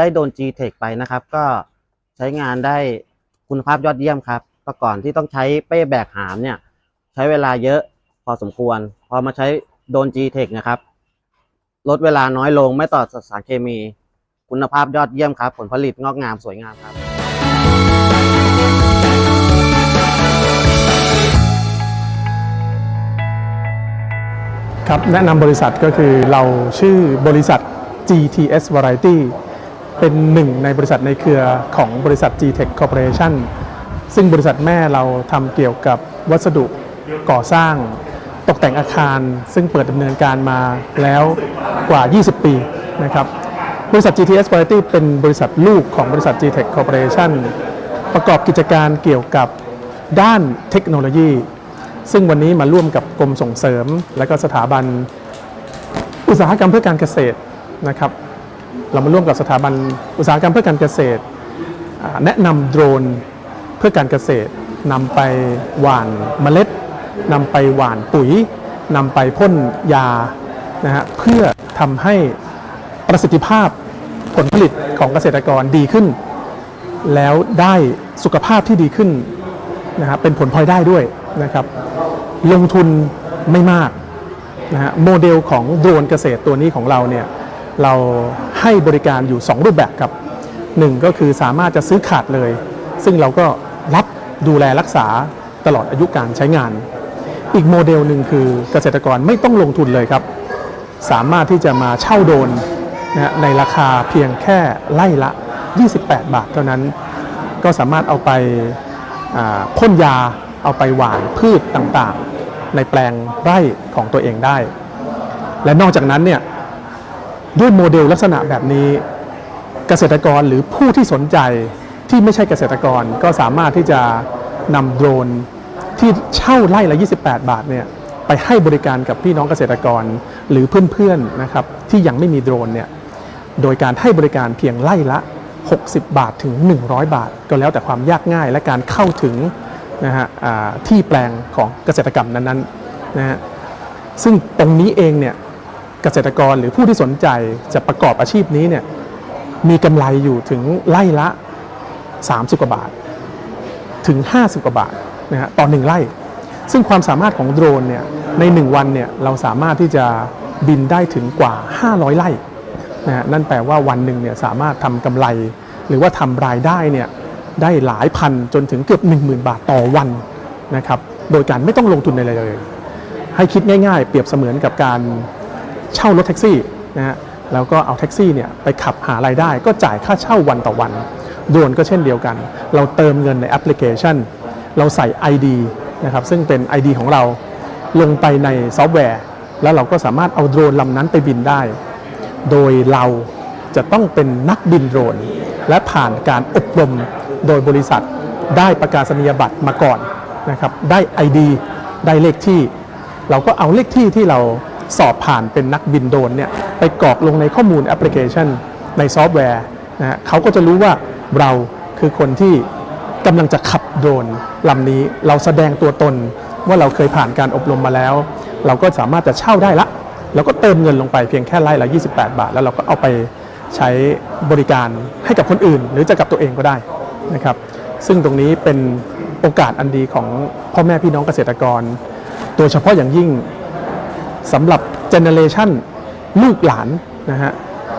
ได้โดน G-Tech ไปนะครับ ก็ใช้งานได้คุณภาพยอดเยี่ยมครับแต่ก่อนที่ต้องใช้เป้แบกหามเนี่ย ใช้เวลาเยอะพอสมควร พอมาใช้โดน G-Tech นะครับ ลดเวลาน้อยลงไม่ต่อสารเคมี คุณภาพยอดเยี่ยมครับ ผลผลิตงอกงามสวยงามครับครับแนะนำบริษัทก็คือเราชื่อบริษัท GTS Variety เป็นหนึ่งในบริษัทในเครือของบริษัท G-Tech Corporation ซึ่งบริษัทแม่เราทำเกี่ยวกับวัสดุก่อสร้าง ตกแต่งอาคาร ซึ่งเปิดดำเนินการมาแล้วกว่า 20 ปีนะครับบริษัท GTS Variety เป็นบริษัทลูกของบริษัท G-Tech Corporation ประกอบกิจการเกี่ยวกับด้านเทคโนโลยี ซึ่งวันนี้มาร่วมกับกรมส่งเสริม และก็สถาบัน อุตสาหกรรมเพื่อการเกษตรนะครับ เรามาร่วมกับสถาบันอุตสาหกรรมเพื่อการเกษตร แนะนำโดรนเพื่อการเกษตรนำไปหว่านเมล็ดนำไปหว่านปุ๋ยนำไปพ่นยานะฮะเพื่อทำให้ประสิทธิภาพผลผลิตของเกษตรกรดีขึ้น แล้วได้สุขภาพที่ดีขึ้นนะครับเป็นผลพลอยได้ด้วยนะครับ ลงทุนไม่มากนะฮะโมเดลของโดรนเกษตรตัวนี้ของเราเนี่ย เราให้บริการอยู่ 2 รูปแบบครับหนึ่งก็คือสามารถจะซื้อขาดเลย ซึ่งเราก็รับดูแลรักษาตลอดอายุการใช้งาน อีกโมเดลหนึ่งคือเกษตรกรไม่ต้องลงทุนเลยครับ สามารถที่จะมาเช่าโดนนะในราคาเพียงแค่ไล่ละ 28 บาทเท่านั้น ก็สามารถเอาไปอ่าพ่นยาเอาไปหว่านพืชต่างๆ ในแปลงไร่ของตัวเองได้ และนอกจากนั้นเนี่ย ด้วยโมเดลลักษณะแบบนี้ เกษตรกรหรือผู้ที่สนใจที่ไม่ใช่เกษตรกรก็สามารถที่จะนำโดรนที่เช่าไร่ละ 28 บาทเนี่ยไปให้บริการกับพี่น้องเกษตรกรหรือเพื่อนๆนะครับที่ยังไม่มีโดรนเนี่ยโดยการให้บริการเพียงไล่ละ 60 บาทถึง 100 บาท ก็แล้วแต่ความยากง่ายและการเข้าถึงนะฮะที่แปลงของเกษตรกรรมนั้นๆนะฮะซึ่งตรงนี้เองเนี่ย เกษตรกรหรือผู้ที่สนใจจะประกอบอาชีพนี้เนี่ยมีกำไรอยู่ถึงไล่ละ 30 กว่าบาท ถึง 50 กว่าบาทนะฮะต่อหนึ่งไร่ ซึ่งความสามารถของโดรนเนี่ยใน 1 วันเนี่ยเราสามารถที่จะบินได้ถึงกว่า 500 ไร่นะฮะนั่นแปลว่าวันหนึ่งเนี่ยสามารถทำกำไร หรือว่าทำรายได้เนี่ยได้หลายพันจนถึงเกือบ 10,000 บาทต่อวันนะครับโดยการไม่ต้องลงทุนอะไรเลย ให้คิดง่าย ๆ เปรียบเสมือนกับการ เช่ารถแท็กซี่นะฮะแล้วก็เอาแท็กซี่เนี่ยไปขับหารายได้ ก็จ่ายค่าเช่าวันต่อวันโดรนก็เช่นเดียวกัน เราเติมเงินในแอปพลิเคชัน เราใส่ ID นะครับซึ่งเป็น ID ของเราลงไปในซอฟต์แวร์ แล้วเราก็สามารถเอาโดรนลำนั้นไปบินได้ โดยเราจะต้องเป็นนักบินโดรน และผ่านการอบรมโดยบริษัทได้ประกาศนียบัตรมาก่อนนะครับได้ ID ได้เลขที่ เราก็เอาเลขที่ที่เรา สอบผ่านเป็นนักบินโดรนเนี่ยไปกรอกลงในข้อมูลแอปพลิเคชันในซอฟต์แวร์นะฮะเขาก็จะรู้ว่าเราคือคนที่กำลังจะขับโดรนลำนี้เราแสดงตัวตนว่าเราเคยผ่านการอบรมมาแล้ว เราก็สามารถจะเช่าได้ละเราก็เติมเงินลงไปเพียงแค่ไร่ละ 28 บาท แล้วเราก็เอาไปใช้บริการให้กับคนอื่น หรือจะกับตัวเองก็ได้นะครับ ซึ่งตรงนี้เป็นโอกาสอันดีของพ่อแม่พี่น้องเกษตรกร โดยเฉพาะอย่างยิ่ง สำหรับเจเนเรชันลูกหลานนะฮะ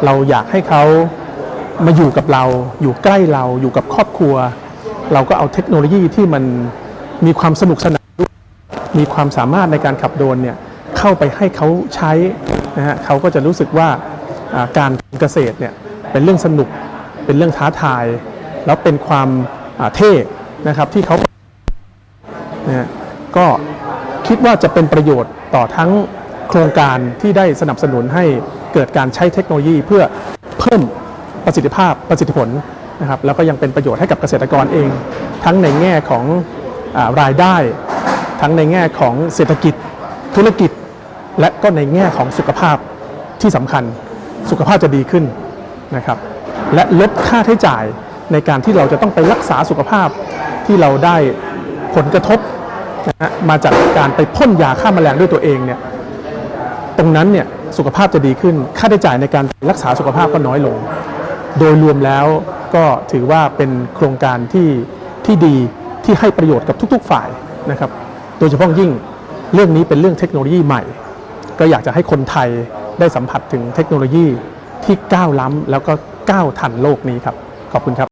เราอยากให้เขามาอยู่กับเรา อยู่ใกล้เราอยู่กับครอบครัว เราก็เอาเทคโนโลยีที่มันมีความสนุกสนานมีความสามารถในการขับโดรนเนี่ยเข้าไปให้เขาใช้นะฮะเขาก็จะรู้สึกว่าการเกษตรเนี่ยเป็นเรื่องสนุกเป็นเรื่องท้าทาย แล้วเป็นความเท่นะครับที่เขานะก็คิดว่าจะเป็นประโยชน์ต่อทั้ง โครงการที่ได้สนับสนุนให้เกิดการใช้เทคโนโลยี เพื่อเพิ่มประสิทธิภาพประสิทธิผลนะครับแล้วก็ยังเป็นประโยชน์ให้กับเกษตรกรเอง ทั้งในแง่ของอรายได้ ทั้งในแง่ของเศรษฐกิจธุรกิจ และก็ในแง่ของสุขภาพที่สำคัญสุขภาพจะดีขึ้นนะครับและลดค่าใช้จ่ายในการที่เราจะต้องไปรักษาสุขภาพที่เราได้ผลกระทบนะฮะมาจากการไปพ่นยาฆ่าแมลงด้วยตัวเองเนี่ย รงนั้นเนี่ยสุขภาพจะดีขึ้น ค่าใช้จ่ายในการรักษาสุขภาพก็น้อยลง โดยรวมแล้วก็ถือว่าเป็นโครงการที่ที่ดีที่ให้ประโยชน์กับทุก ๆ ฝ่ายนะครับ โดยเฉพาะยิ่งเรื่องนี้เป็นเรื่องเทคโนโลยีใหม่ ก็อยากจะให้คนไทยได้สัมผัสถึงเทคโนโลยีที่ก้าวล้ำแล้วก็ก้าวทันโลกนี้ครับ ขอบคุณครับ